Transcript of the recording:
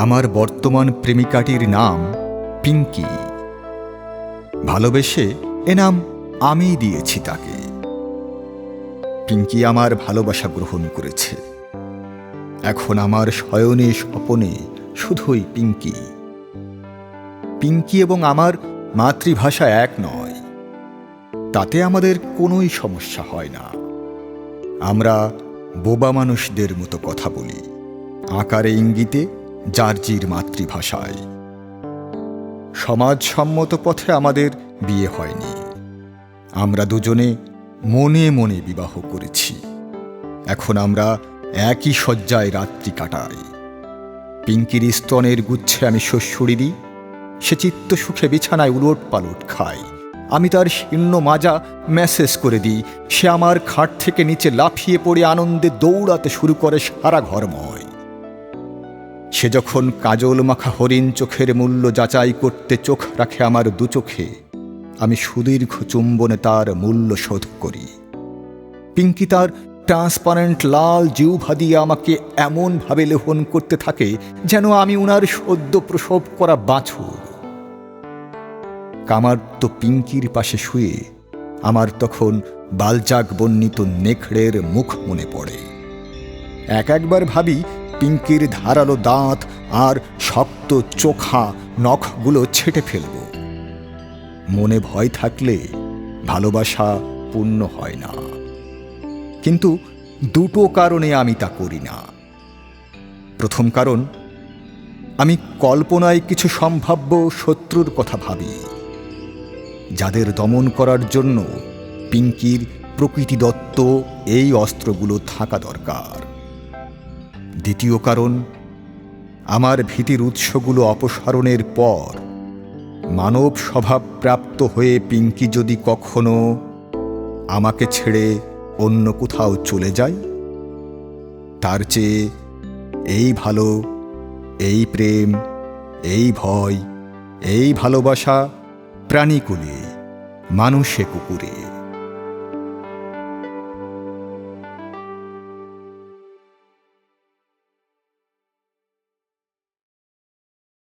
আমার বর্তমান প্রেমিকাটির নাম পিঙ্কি। ভালোবেসে এ নাম আমিই দিয়েছি তাকে। পিঙ্কি আমার ভালোবাসা গ্রহণ করেছে। এখন আমার শয়নে স্বপনে শুধুই পিঙ্কি। পিঙ্কি এবং আমার মাতৃভাষা এক নয়। তাতে আমাদের কোনোই সমস্যা হয় না। আমরা বোবা মানুষদের মতো কথা বলি। আকারে ইঙ্গিতে জার্জির মাতৃভাষায়। সমাজসম্মত পথে আমাদের বিয়ে হয়নি। আমরা দুজনে মনে মনে বিবাহ করেছি। এখন আমরা একই শয্যায় রাত্রি কাটাই। পিঙ্কির স্তনের গুচ্ছে আমি শস্যড়ি দিই। সে চিত্ত সুখে বিছানায় উলট পালট খায় আমি তার শীর্ণ মাজা মেসেজ করে দিই। সে আমার খাট থেকে নিচে লাফিয়ে পড়ে আনন্দে দৌড়াতে শুরু করে সারা ঘরময়। সে যখন কাজল মাখা হরিণ চোখের মূল্য যাচাই করতে চোখ রাখে আমার দু চোখে, আমি সুদীর্ঘ চুম্বনে তার মূল্য শোধ করি। পিঙ্কি তার ট্রান্সপারেন্ট লাল জিউভা দিয়ে আমাকে এমনভাবে লেহন করতে থাকে যেন আমি উনার সদ্য প্রসব করা বাছুর। কামার তো পিঙ্কির পাশে শুয়ে আমার তখন বালজাক বর্ণিত নেখড়ের মুখ মনে পড়ে। এক একবার ভাবি পিঙ্কির ধারালো দাঁত আর শক্ত চোখা নখগুলো ছেটে ফেলব। মনে ভয় থাকলে ভালোবাসা পূর্ণ হয় না। কিন্তু দুটো কারণে আমি তা করি না। প্রথম কারণ, আমি কল্পনায় কিছু সম্ভাব্য শত্রুর কথা ভাবি, যাদের দমন করার জন্য পিঙ্কির প্রকৃতিদত্ত এই অস্ত্রগুলো থাকা দরকার। দ্বিতীয় কারণ, আমার ভীতির উৎসগুলো অপসারণের পর মানব স্বভাবপ্রাপ্ত হয়ে পিঙ্কি যদি কখনো আমাকে ছেড়ে অন্য কোথাও চলে যায়, তার চেয়ে এই ভালো, এই প্রেম, এই ভয়, এই ভালোবাসা প্রাণীকুলে, মানুষে কুকুরে।